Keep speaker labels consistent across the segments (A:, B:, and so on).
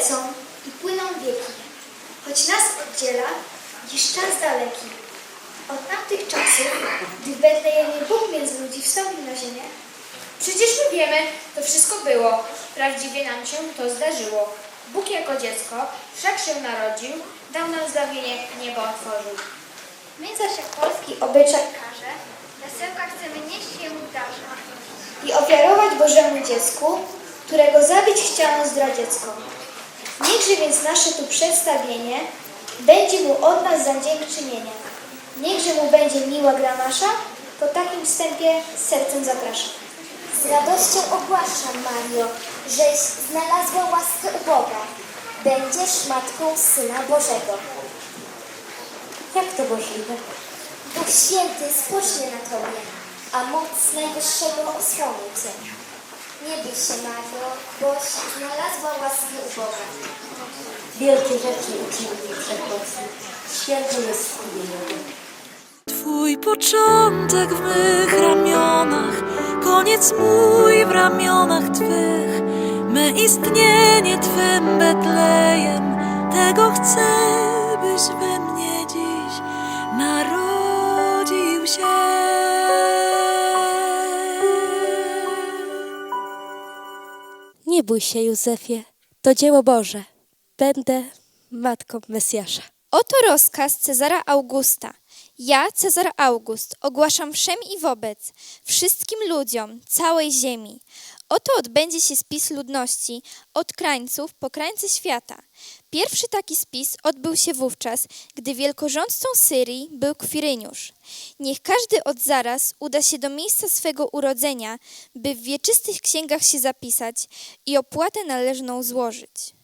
A: lecą i płyną wieki, choć nas oddziela dziś czas daleki. Od tamtych czasów, gdy w Betlejemie Bóg między ludzi wstąpił na ziemię,
B: Przecież my wiemy, to wszystko było. Prawdziwie nam się to zdarzyło. Bóg jako dziecko wszak się narodził, dał nam zbawienie, niebo otworzył.
A: my zaś jak polski obyczaj każe, jasełka chcemy nieść jemu darze i ofiarować Bożemu dziecku, którego zabić chciano zdradziecko. Niechże więc nasze tu przedstawienie będzie mu od nas za dziękczynienie. Niechże mu będzie miła gra nasza, po takim wstępie z sercem zapraszam.
C: Z radością ogłaszam, Mario, żeś znalazła łaskę u Boga. Będziesz matką Syna Bożego. Jak to możliwe? Duch Święty spocznie na Tobie, a moc Najwyższego osłoni Cię. Nie bój się, Mario, boś znalazła łaskę u Boga.
D: Wielkie rzeczy uczynił Wszechmocny. Święty jest Jego.
E: Twój początek w mych ramionach, koniec mój w ramionach Twych, me istnienie Twym Betlejem, tego chcę, byś we mnie dziś narodził się.
D: Nie bój się, Józefie, to dzieło Boże. Będę matką Mesjasza.
F: Oto rozkaz Cezara Augusta. Ja, Cezar August, ogłaszam wszem i wobec, wszystkim ludziom, całej ziemi. Oto odbędzie się spis ludności, od krańców po krańce świata. Pierwszy taki spis odbył się wówczas, gdy wielkorządcą Syrii był Kwiryniusz. Niech każdy od zaraz uda się do miejsca swego urodzenia, by w wieczystych księgach się zapisać i opłatę należną złożyć.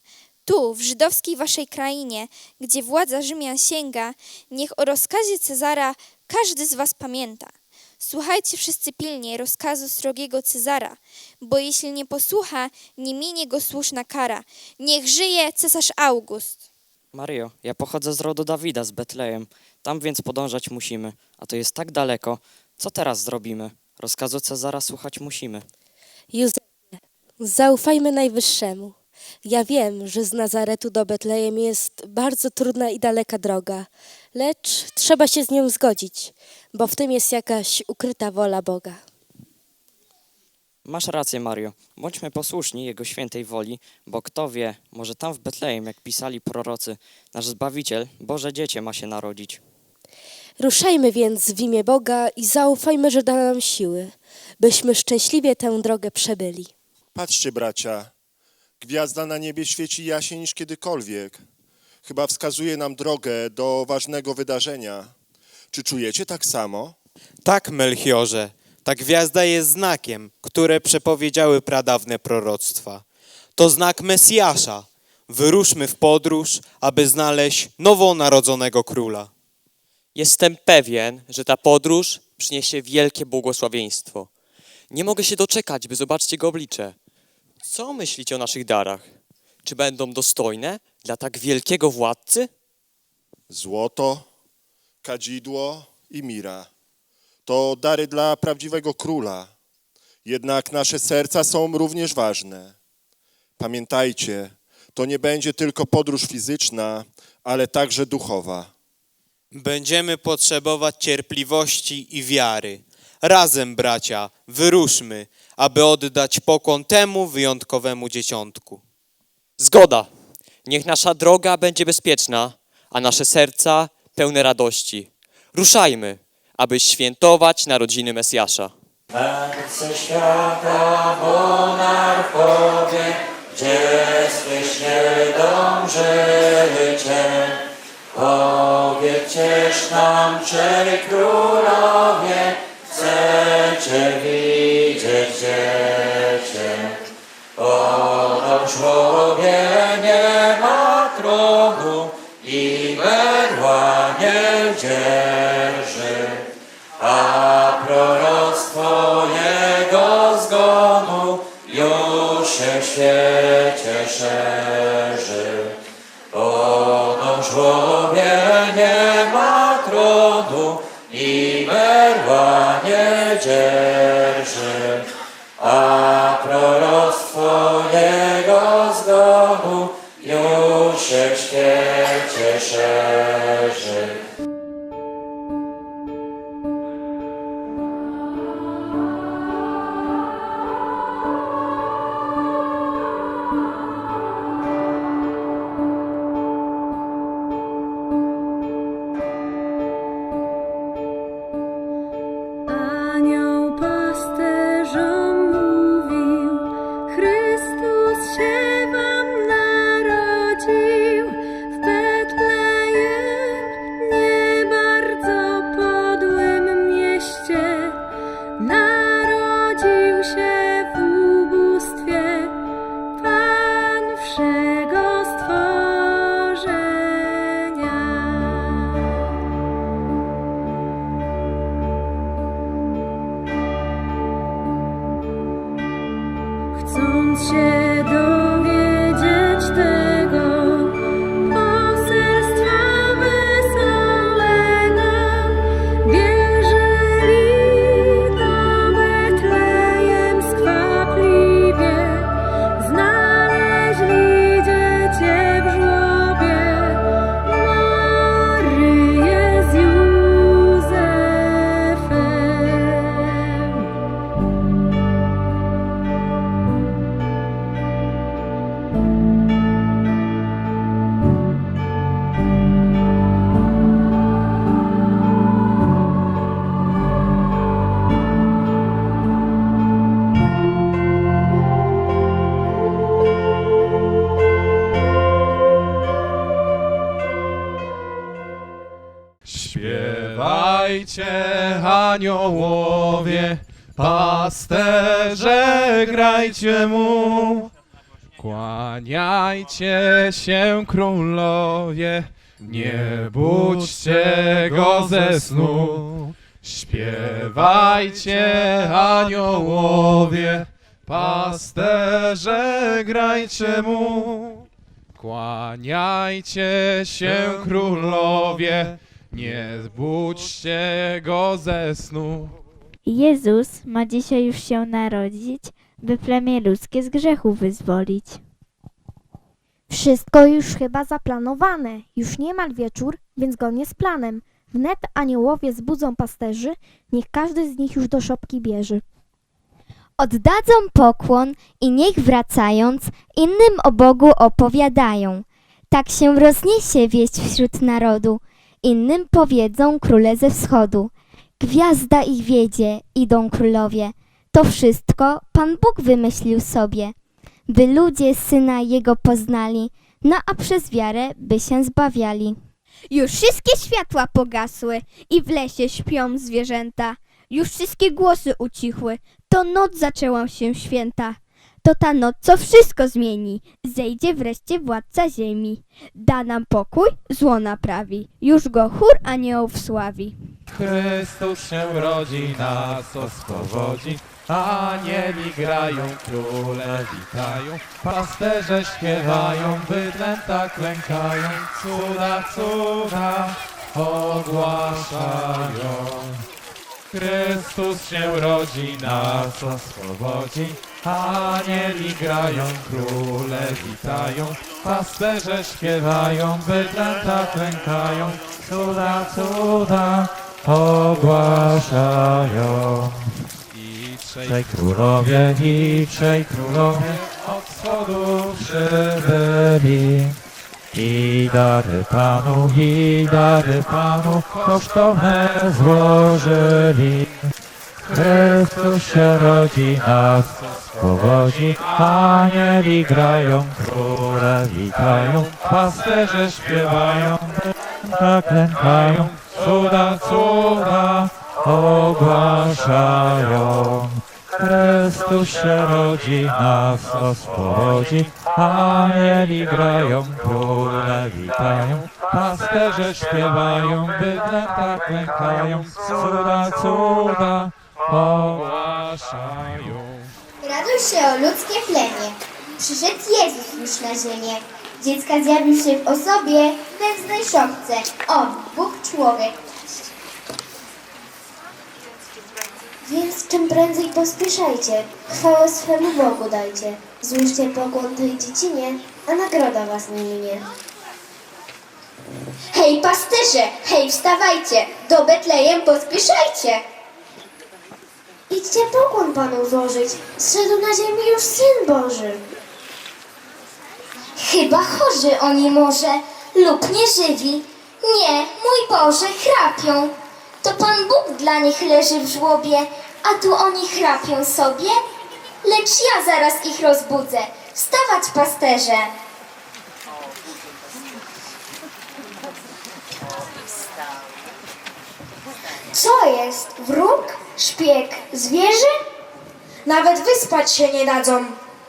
F: Tu, w żydowskiej waszej krainie, gdzie władza Rzymian sięga, niech o rozkazie Cezara każdy z was pamięta. Słuchajcie wszyscy pilnie rozkazu srogiego Cezara, bo jeśli nie posłucha, nie minie go słuszna kara. Niech żyje cesarz August.
G: Mario, ja pochodzę z rodu Dawida, z Betlejem. Tam więc podążać musimy. A to jest tak daleko. Co teraz zrobimy? Rozkazu Cezara słuchać musimy.
D: Józefie, zaufajmy Najwyższemu. Ja wiem, że z Nazaretu do Betlejem jest bardzo trudna i daleka droga, lecz trzeba się z nią zgodzić, bo w tym jest jakaś ukryta wola Boga.
G: Masz rację, Mario. Bądźmy posłuszni Jego świętej woli, bo kto wie, może tam w Betlejem, jak pisali prorocy, nasz Zbawiciel, Boże Dziecię ma się narodzić.
D: Ruszajmy więc w imię Boga i zaufajmy, że da nam siły, byśmy szczęśliwie tę drogę przebyli.
H: Patrzcie, bracia, gwiazda na niebie świeci jaśniej niż kiedykolwiek. Chyba wskazuje nam drogę do ważnego wydarzenia. Czy czujecie tak samo?
I: Tak, Melchiorze, ta gwiazda jest znakiem, które przepowiedziały pradawne proroctwa. To znak Mesjasza. Wyruszmy w podróż, aby znaleźć nowonarodzonego króla.
J: Jestem pewien, że ta podróż przyniesie wielkie błogosławieństwo. Nie mogę się doczekać, by zobaczyć jego oblicze. Co myślicie o naszych darach? Czy będą dostojne dla tak wielkiego władcy?
H: Złoto, kadzidło i mira. To dary dla prawdziwego króla. Jednak nasze serca są również ważne. Pamiętajcie, to nie będzie tylko podróż fizyczna, ale także duchowa.
I: Będziemy potrzebować cierpliwości i wiary. Razem, bracia, wyruszmy, aby oddać pokłon temu wyjątkowemu dzieciątku.
J: Zgoda. Niech nasza droga będzie bezpieczna, a nasze serca pełne radości. Ruszajmy, aby świętować narodziny Mesjasza.
K: Serce świata, monarchowie, dziecko dążycie. Powiedzcież nam, trzej królowie, chcecie widzieć dziecię. Oto człowiek nie ma tronu i berła nie dzierży, a proroctwo Jego zgonu już się w świecie szerzy. Oto człowiek
L: duszy w świecie szerzy.
I: Aniołowie, pasterze grajcie mu. Kłaniajcie się królowie, nie budźcie go ze snu. Śpiewajcie aniołowie, pasterze grajcie mu. Kłaniajcie się królowie, nie budźcie go ze snu.
M: Jezus ma dzisiaj już się narodzić, by plemię ludzkie z grzechu wyzwolić.
N: Wszystko już chyba zaplanowane. Już niemal wieczór, więc zgodnie z planem. Wnet aniołowie zbudzą pasterzy, niech każdy z nich już do szopki bierze.
M: Oddadzą pokłon i niech wracając innym o Bogu opowiadają. Tak się rozniesie wieść wśród narodu, innym powiedzą króle ze wschodu. Gwiazda ich wiedzie, idą królowie. To wszystko Pan Bóg wymyślił sobie, by ludzie Syna Jego poznali, no a przez wiarę by się zbawiali.
O: Już wszystkie światła pogasły i w lesie śpią zwierzęta. Już wszystkie głosy ucichły, to noc zaczęła się święta. To ta noc, co wszystko zmieni. Zejdzie wreszcie władca ziemi. Da nam pokój, zło naprawi. Już go chór aniołów sławi.
I: Chrystus się rodzi, nas oswobodzi. Anieli grają, króle witają, pasterze śpiewają, bydlęta klękają, cuda, cuda ogłaszają. Chrystus się rodzi, nas oswobodzi. Anieli grają, króle witają, pasterze śpiewają, bydlęta klękają, cuda, cuda ogłaszają. I trzej królowie, i trzej królowie od wschodu przybyli. I dary Panu, i dary Panu kosztowne złożyli. Chrystus się rodzi, nas powodzi, anieli grają, króle witają, pasterze śpiewają, tak lękają, cuda, cuda ogłaszają. Chrystus się rodzi, nas oswobodzi, anieli grają, króle witają, pasterze śpiewają, bydlęta klękają, cuda, cuda ogłaszają.
N: Raduj się o ludzkie plemię. Przyszedł Jezus już na ziemię. Dziecka zjawił się w osobie nędznej szopce. On, Bóg człowiek. Więc czym prędzej pospieszajcie, chwałę swemu Bogu dajcie. Złóżcie pokłon tej dziecinie, a nagroda was nie minie.
M: Hej pasterze, hej wstawajcie, do Betlejem pospieszajcie.
C: Idźcie pokłon Panu złożyć. Zszedł na ziemi już Syn Boży.
M: Chyba chorzy oni może lub nieżywi. Nie, mój Boże, chrapią. To Pan Bóg dla nich leży w żłobie, a tu oni chrapią sobie? Lecz ja zaraz ich rozbudzę. Wstawać, pasterze! Co jest? Wróg? Szpieg? Zwierzę?
B: Nawet wyspać się nie dadzą.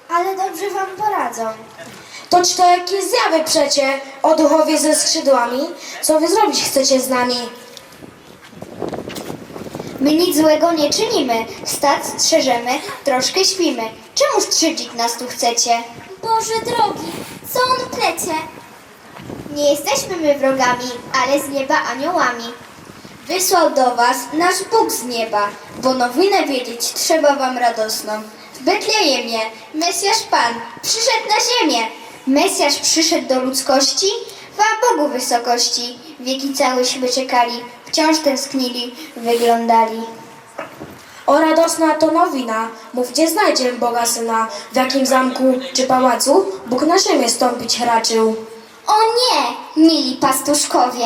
C: Ale dobrze Wam poradzą.
B: Toć to jakieś zjawy przecie, o duchowie ze skrzydłami. Co wy zrobić chcecie z nami?
M: My nic złego nie czynimy. Stad strzeżemy, troszkę śpimy. Czemu strzydzić nas tu chcecie? Boże drogi, co on plecie? Nie jesteśmy my wrogami, ale z nieba aniołami. Wysłał do was nasz Bóg z nieba, bo nowinę wiedzieć trzeba wam radosną. W Betlejemie Mesjasz Pan przyszedł na ziemię. Mesjasz przyszedł do ludzkości, chwała Bogu wysokości. Wieki całyśmy czekali, wciąż tęsknili, wyglądali.
B: O radosna to nowina, mów gdzie znajdziemy Boga Syna, w jakim zamku czy pałacu Bóg na ziemię stąpić raczył.
M: O nie, mili pastuszkowie,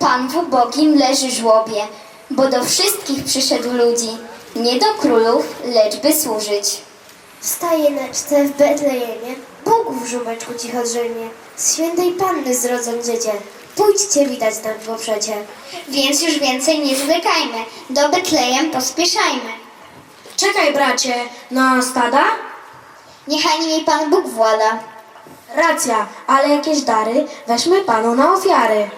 M: Pan w ubogim leży żłobie, bo do wszystkich przyszedł ludzi, nie do królów, lecz by służyć.
C: Wstaje na czce w Betlejemie. Bóg w żubeczku cicho drzemie. Z świętej Panny zrodzą dziecię. Pójdźcie widać nam w poprzecie.
M: Więc już więcej nie zwlekajmy, do Betlejem pospieszajmy.
B: Czekaj bracie, na stada?
M: Niechaj nimi Pan Bóg włada.
B: Racja, ale jakieś dary weźmy Panu na ofiary.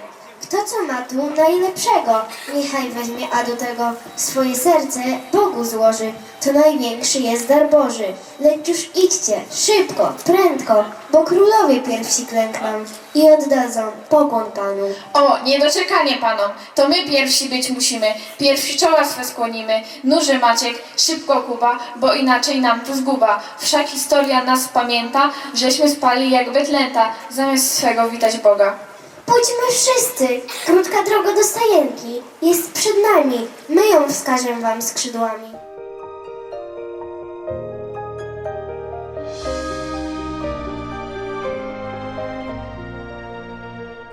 C: Kto co ma tu najlepszego, niechaj weźmie, a do tego swoje serce Bogu złoży. To największy jest dar Boży. Lecz już idźcie, szybko, prędko, bo królowie pierwsi klękną i oddadzą pokłon Panu.
P: O, niedoczekanie panom, to my pierwsi być musimy, pierwsi czoła swe skłonimy. Nurze Maciek, szybko Kuba, bo inaczej nam tu zguba. Wszak historia nas pamięta, żeśmy spali jak Betlęta, zamiast swego witać Boga.
C: Pójdźmy wszyscy, krótka droga do stajenki. Jest przed nami, my ją wskażemy wam skrzydłami.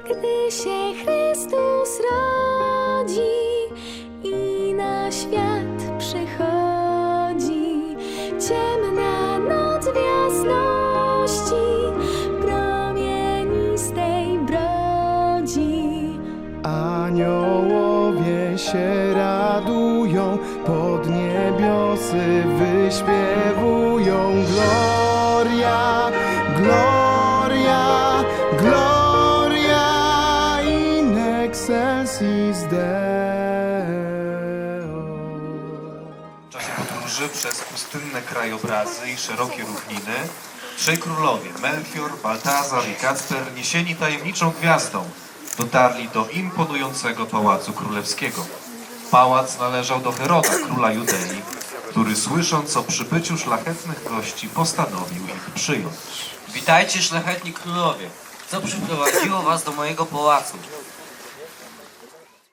L: Gdy się Chrystus rodzi
Q: pod niebiosy wyśpiewują Gloria, Gloria, Gloria in excelsis Deo.
R: W czasie podróży przez pustynne krajobrazy i szerokie równiny trzej królowie, Melchior, Baltazar i Kacper, niesieni tajemniczą gwiazdą, dotarli do imponującego pałacu królewskiego. Pałac należał do Heroda, króla Judei, który słysząc o przybyciu szlachetnych gości postanowił ich przyjąć.
S: Witajcie, szlachetni królowie. Co przyprowadziło was do mojego pałacu?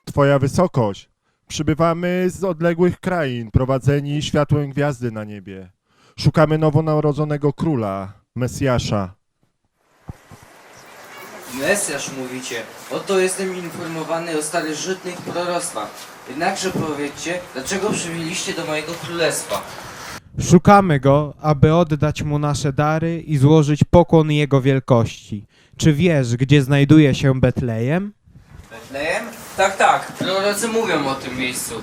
H: Twoja wysokość, przybywamy z odległych krain, prowadzeni światłem gwiazdy na niebie. Szukamy nowonarodzonego króla, Mesjasza.
S: Mesjasz mówicie. Oto jestem informowany o starożytnych proroctwach. Jednakże powiedzcie, dlaczego przywiliście do mojego królestwa?
T: Szukamy go, aby oddać mu nasze dary i złożyć pokłon jego wielkości. Czy wiesz, gdzie znajduje się Betlejem?
S: Betlejem? Tak, tak. Prorocy mówią o tym miejscu.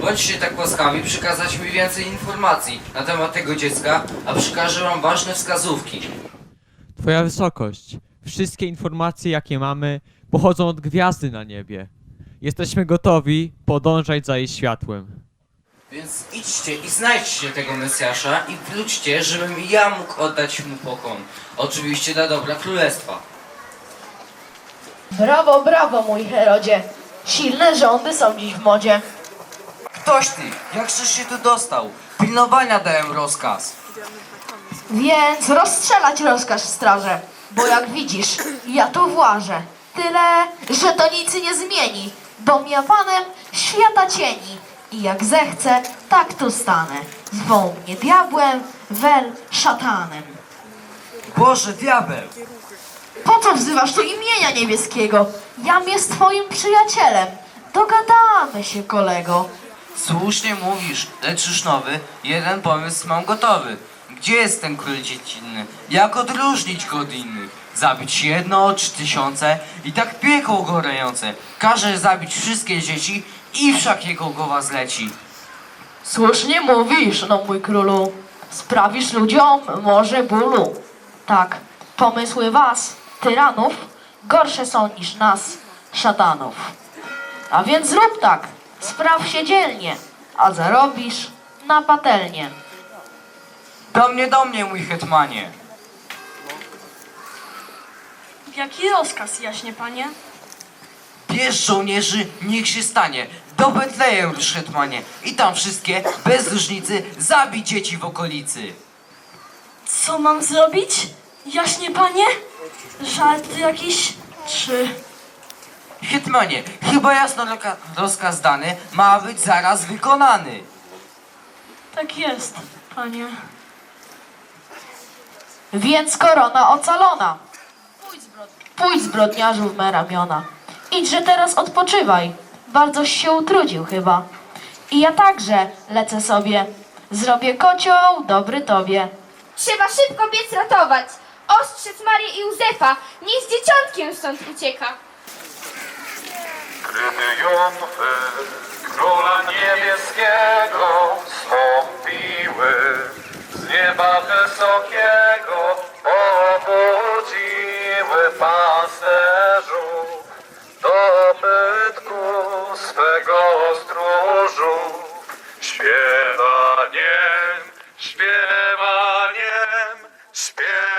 S: Bądźcie tak łaskawi przekazać mi więcej informacji na temat tego dziecka, a przekażę wam ważne wskazówki.
J: Twoja wysokość, wszystkie informacje jakie mamy pochodzą od gwiazdy na niebie. Jesteśmy gotowi podążać za jej światłem.
S: Więc idźcie i znajdźcie tego Mesjasza i wróćcie, żebym ja mógł oddać mu pokłon. Oczywiście dla dobra królestwa.
U: Brawo, brawo, mój Herodzie. Silne rządy są dziś w modzie.
S: Ktoś ty, jakżeś się tu dostał? Pilnowania dałem rozkaz.
U: Więc rozstrzelać rozkaż straże, bo jak widzisz, ja tu włażę. Tyle, że to nic nie zmieni, bo ja panem świata cieni. I jak zechcę, tak tu stanę. Zwą mnie diabłem, wel szatanem.
S: Boże, diabeł!
U: Po co wzywasz tu imienia niebieskiego? Jam jest twoim przyjacielem. Dogadamy się, kolego.
S: Słusznie mówisz, lecz już nowy, jeden pomysł mam gotowy. Gdzie jest ten król dziecinny? Jak odróżnić go od innych? Zabić jedno czy tysiące i tak piekło gorące. Każe zabić wszystkie dzieci i wszak jego głowa zleci.
U: Słusznie mówisz, no mój królu. Sprawisz ludziom może bólu. Tak, pomysły was, tyranów, gorsze są niż nas, szatanów. A więc zrób tak, spraw się dzielnie, a zarobisz na patelnię.
S: Do mnie, do mnie, mój hetmanie.
U: Jaki rozkaz, jaśnie panie?
S: Bierz żołnierzy, niech się stanie. Do Betlejem hetmanie. I tam wszystkie, bez różnicy, zabij dzieci w okolicy.
U: Co mam zrobić? Jaśnie panie? Żart jakiś, czy...
S: Hetmanie, chyba jasno roka- rozkaz dany ma być zaraz wykonany.
U: Tak jest, panie. Więc korona ocalona. Pójdź zbrodniarzu w me ramiona. Idźże teraz odpoczywaj. Bardzo się utrudził chyba. I ja także lecę sobie. Zrobię kocioł dobry tobie.
F: Trzeba szybko biec ratować. Ostrzec Marię i Józefa. Niech z dzieciątkiem stąd ucieka.
H: Gdy Króla Niebieskiego stąpiły z nieba wysokiego, pobudziły pasterzów do bytku swego stróżu. Śpiewaniem, śpiewaniem, śpiewaniem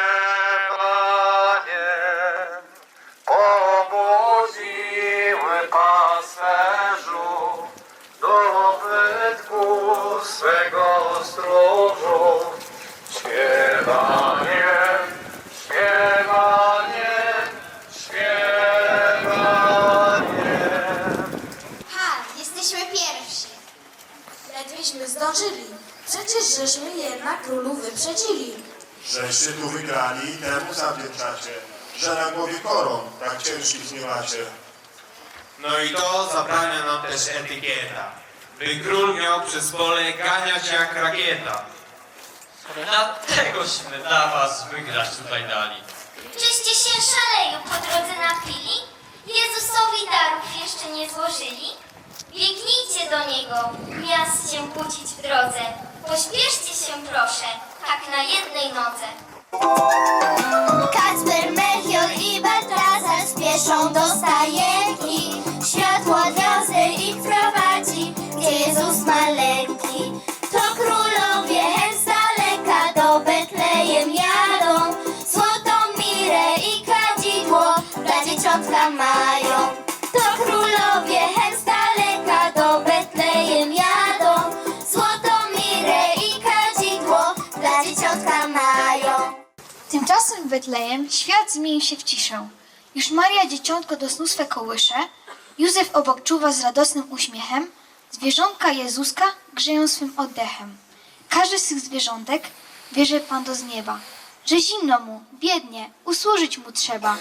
T: No i to zabrania nam też etykieta, by król miał przez pole ganiać jak rakieta.
J: Dlategośmy dla was wygrać tutaj dali.
V: Czyście się szaleju po drodze napili? Jezusowi darów jeszcze nie złożyli? Biegnijcie do Niego, miast się kłócić w drodze. Pośpieszcie się proszę, tak na jednej nodze. Kacper, dzieciątka mają. To królowie hen z daleka do Betlejem jadą. Złotą mirę i kadzidło dla dzieciątka mają.
P: Tymczasem w Betlejem świat zmienił się w ciszę. Już Maria dzieciątko do snu swe kołysze, Józef obok czuwa z radosnym uśmiechem, zwierzątka Jezuska grzeją swym oddechem. Każdy z tych zwierzątek wierzy Pan do z nieba, że zimno mu, biednie, usłużyć mu trzeba,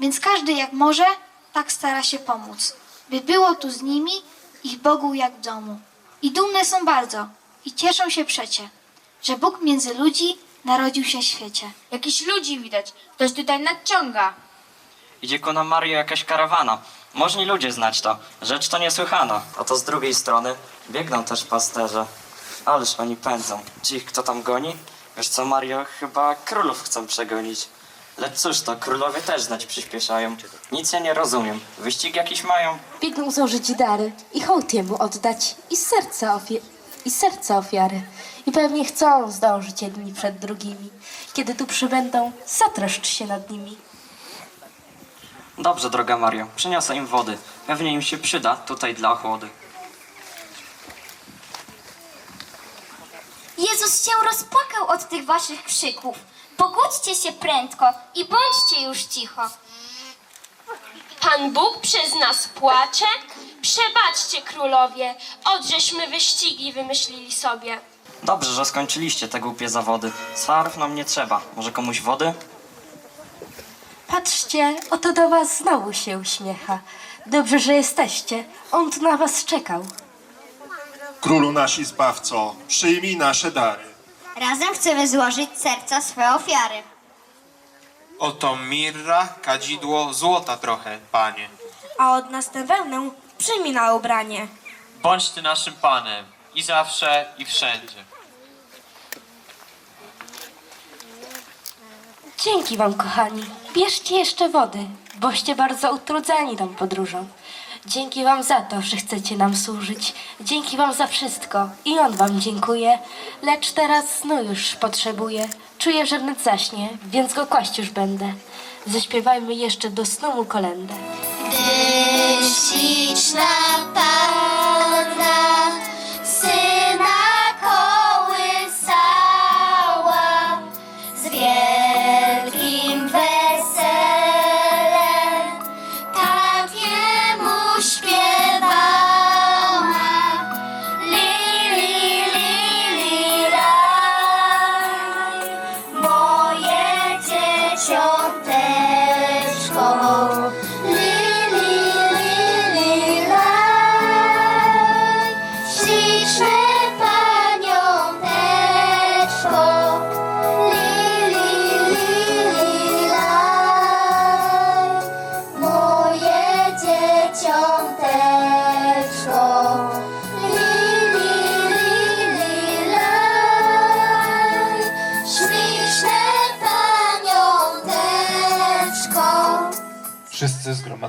P: więc każdy jak może, tak stara się pomóc, by było tu z nimi ich Bogu jak w domu. I dumne są bardzo, i cieszą się przecie, że Bóg między ludzi narodził się w świecie.
F: Jakiś ludzi widać. Ktoś tutaj nadciąga.
G: Idzie ku nam Mario jakaś karawana. Możni ludzie znać to. Rzecz to niesłychana. A to z drugiej strony biegną też pasterze. Ależ oni pędzą. Ci, kto tam goni? Wiesz co, Mario, chyba królów chcą przegonić. Lecz cóż to, królowie też znać przyspieszają. Nic ja nie rozumiem. Wyścig jakiś mają?
D: Biegną złożyć dary i hołd jemu oddać i serca, ofie- i serca ofiary. I pewnie chcą zdążyć jedni przed drugimi. Kiedy tu przybędą, zatroszcz się nad nimi.
G: Dobrze, droga Mario, przyniosę im wody. Pewnie im się przyda tutaj dla ochłody.
V: Jezus się rozpłakał od tych waszych krzyków. Pogódźcie się prędko i bądźcie już cicho.
W: Pan Bóg przez nas płacze? Przebaczcie, królowie, odżeśmy wyścigi wymyślili sobie.
G: Dobrze, że skończyliście te głupie zawody. Svarów nam nie trzeba. Może komuś wody?
D: Patrzcie, oto do was znowu się uśmiecha. Dobrze, że jesteście. On tu na was czekał.
H: Królu nasi Zbawco, przyjmij nasze dary.
V: Razem chcemy złożyć serca swe ofiary.
I: Oto mirra, kadzidło, złota trochę, panie.
D: A od nas tę wełnę przyjmij na ubranie.
I: Bądź ty naszym panem i zawsze i wszędzie.
D: Dzięki wam, kochani. Bierzcie jeszcze wody, boście bardzo utrudzeni tą podróżą. Dzięki wam za to, że chcecie nam służyć. Dzięki wam za wszystko. I on wam dziękuję. Lecz teraz snu już potrzebuję. Czuję, że wnet zaśnie, więc go kłaść już będę. Zaśpiewajmy jeszcze do snu mu kolędę.
V: Gdy śliczna
R: follow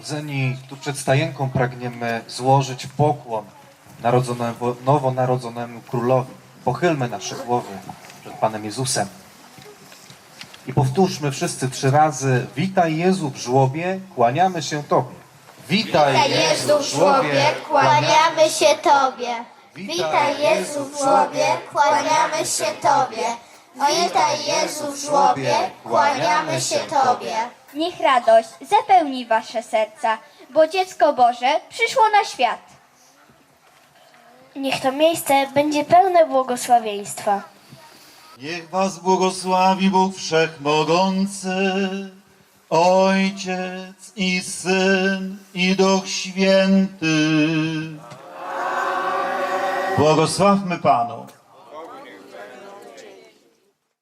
R: zgromadzeni tu przed stajenką pragniemy złożyć pokłon narodzonemu, nowonarodzonemu królowi. Pochylmy nasze głowy przed Panem Jezusem. I powtórzmy wszyscy trzy razy: Witaj Jezu w żłobie, kłaniamy się Tobie.
V: Witaj Jezu w żłobie, kłaniamy się Tobie. Witaj Jezu w żłobie, kłaniamy się Tobie. Witaj Jezu w żłobie, kłaniamy się Tobie.
X: Niech radość zapełni wasze serca, bo dziecko Boże przyszło na świat. Niech to miejsce będzie pełne błogosławieństwa.
Y: Niech was błogosławi Bóg Wszechmogący, Ojciec i Syn i Duch Święty. Błogosławmy Panu.